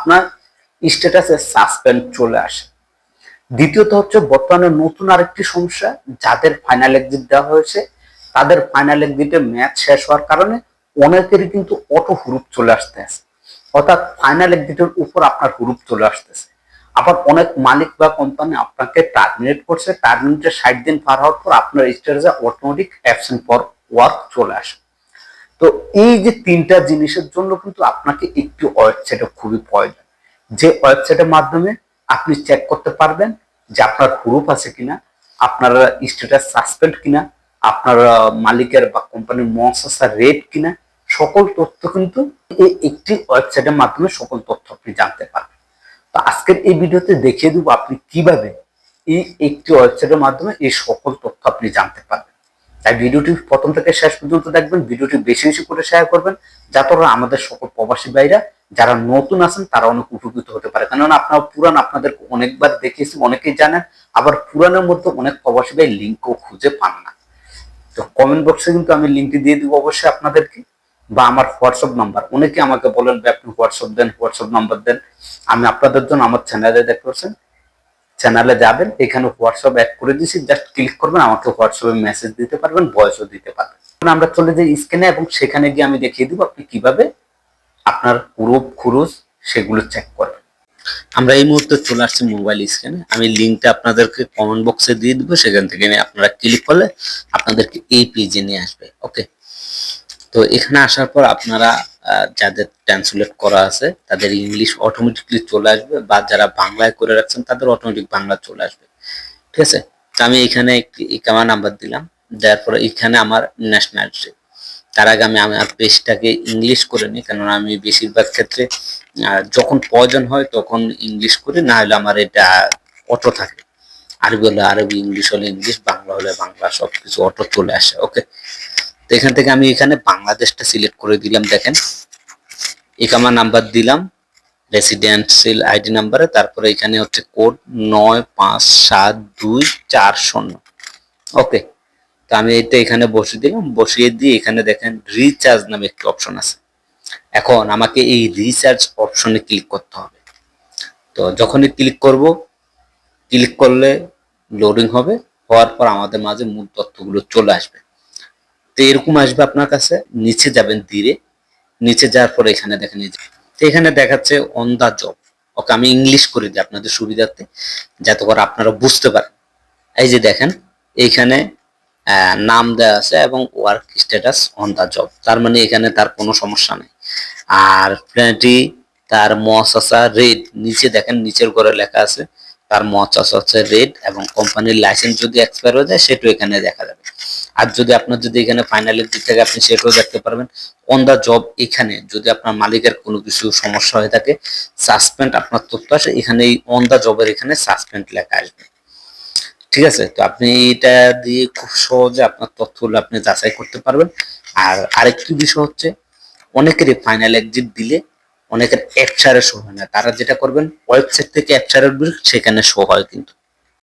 আপনার স্ট্যাটাসে সাসপেন্ড চলে আসে। দ্বিতীয়ত হচ্ছে, বর্তমানে নতুন আরেকটি সমস্যা, যাদের ফাইনাল এক্সিট দেওয়া হয়েছে, তাদের ফাইনাল এক্সিটে ম্যাচ শেষ হওয়ার কারণে অনেকেরই কিন্তু অটো হুরুপ চলে আসতে আছে। অর্থাৎ ফাইনাল এক্সিটের উপর আপনার হুরুপ চলে আসতেছে। আবার অনেক মালিক বা কোম্পানি আপনাকে টার্মিনেট করছে টার্মিনেটের ষাট দিন পার হওয়ার পর আপনার স্টেটাসে অটোমেটিক অ্যাবসেন্ট ফর ওয়ার্ক চলে আসে। তো এই যে তিনটা জিনিসের জন্য কিন্তু আপনাকে একটি ওয়েবসাইটে খুবই প্রয়োজন। যে ওয়েবসাইটের মাধ্যমে আপনি চেক করতে পারবেন যে আপনার হুরুপ আছে কিনা, আপনার স্ট্যাটাস সাসপেন্ড কিনা, আপনার মালিকের বা কোম্পানির মহাসার রেট কিনা, সকল তথ্য কিন্তু এই একটি ওয়েবসাইটের মাধ্যমে সকল তথ্য আপনি জানতে পারবেন। তো আজকের এই ভিডিওতে দেখিয়ে দেবো আপনি কীভাবে এই একটি ওয়েবসাইটের মাধ্যমে এই সকল তথ্য আপনি জানতে পারবেন। তাই ভিডিওটি প্রথম থেকে শেষ পর্যন্ত দেখবেন, ভিডিওটি বেশি বেশি করে শেয়ার করবেন, যাতে আমাদের সকল প্রবাসী ভাইরা যারা নতুন আছেন, তারা অনেক উপকৃত হতে পারে। কেননা আপনারা পুরান আপনাদের অনেকবার দেখিয়েছি, অনেকেই জানেন, আবার পুরানের মধ্যে অনেক প্রবাসী ভাই লিঙ্কও খুঁজে পান না। তো কমেন্ট বক্সে কিন্তু আমি লিঙ্কটি দিয়ে দিব অবশ্যই আপনাদেরকে, বা আমার হোয়াটসঅ্যাপ নাম্বার অনেকে আমাকে বলেন আপনি হোয়াটসঅ্যাপ দেন হোয়াটসঅ্যাপ নাম্বার দেন। আমি আপনাদের জন্য আমার চ্যানেলে দেখতে পাচ্ছেন চ্যানেলে যাবেন, এখানে হোয়াটসঅ্যাপ অ্যাড করে দিয়েছি জাস্ট ক্লিক করবেন, আমাকে হোয়াটসঅ্যাপে মেসেজ দিতে পারবেন ভয়েসও দিতে পারবেন। আমরা চলে যাই স্ক্রিনে এবং সেখানে গিয়ে আমি দেখিয়ে দিব আপনি কীভাবে আপনার গ্রুপ খুরুজ সেগুলো চেক করবেন আমরা এই মুহূর্তে চলে আসছি মোবাইল স্ক্রিনে আমি লিঙ্কটা আপনাদেরকে কমেন্ট বক্সে দিয়ে দিব, সেখান থেকে আপনারা ক্লিক করলে আপনাদেরকে এই পেজে নিয়ে আসবে ওকে তো এখানে আসার পর আপনারা যাদের ট্রান্সলেট করা আছে, তাদের ইংলিশ অটোমেটিকলি চলে আসবে বা যারা বাংলায় করে রাখছেন, তাদের অটোমেটিক বাংলা চলে আসবে। ঠিক আছে? তো আমি এখানে একটি ইকামা নাম্বার দিলাম, দেওয়ার পরে এখানে আমার ন্যাশনালিটি তার আগে আমি আমার পেজটাকে ইংলিশ করে নিই, কেননা আমি বেশিরভাগ ক্ষেত্রে যখন প্রয়োজন হয় তখন ইংলিশ করি, না হলে আমার এটা অটো থাকে। আরবি হলে আরবি, ইংলিশ হলে ইংলিশ, বাংলা হলে বাংলা, সবকিছু অটো চলে আসে ওকে তো এখান থেকে আমি এখানে বাংলাদেশটা সিলেক্ট করে দিলাম, দেখেন। একামা নাম্বার দিলাম রেসিডেন্সিয়াল আইডি নাম্বারে তারপরে এখানে হচ্ছে কোড নয় পাঁচ সাত দুই চার শূন্য। ওকে, তো আমি এটা এখানে বসিয়ে দিলাম, বসিয়ে দিয়ে এখানে দেখেন রিচার্জ নামে একটি অপশন আছে। এখন আমাকে এই রিচার্জ অপশনে ক্লিক করতে হবে। তো যখনই ক্লিক করব ক্লিক করলে লোডিং হবে, হওয়ার পর আমাদের মাঝে মূল তথ্যগুলো চলে আসবে। তো এরকম আসবে আপনার কাছে? নিচে যাবেন ধীরে নিচে যাওয়ার পরে এখানে দেখেন তো এখানে দেখাচ্ছে অন দা জব ওকে আমি ইংলিশ করে দিই আপনাদের সুবিধার্থে, যাতে করে আপনারা বুঝতে পারেন। এই যে দেখেন, এইখানে নাম দেওয়া আছে এবং work status on the job তার মানে এখানে তার কোনো সমস্যা নেই। আর প্ল্যানটি তার মহাশাসা রেড নিচে দেখেন, নিচের ঘরে লেখা আছে, তার মহাশাসা হচ্ছে রেড এবং কোম্পানির লাইসেন্স যদি এক্সপায়ার হয়ে যায় সেটাও এখানে দেখা যাবে। আর যদি আপনার যদি এখানে ফাইনালের দিক থেকে আপনি সেটাও দেখতে পারবেন অন দা জব এখানে যদি আপনার মালিকের কোনো কিছু সমস্যা হয়ে থাকে সাসপেন্ড আপনার তথ্য আসে এখানে এই অন দা জবের এখানে সাসপেন্ড লেখা আসবে। ঠিক আছে? তো আপনি এটা দিয়ে খুব সহজে আপনার তথ্যগুলো আপনি যাচাই করতে পারবেন। আর আরেকটি বিষয় হচ্ছে, অনেকেরই ফাইনাল এক্সিট দিলে অনেকের অ্যাপসারে শো হয় না। তারা যেটা করবেন ওয়েবসাইট থেকে অ্যাপসারের সেখানে শো হয় কিন্তু।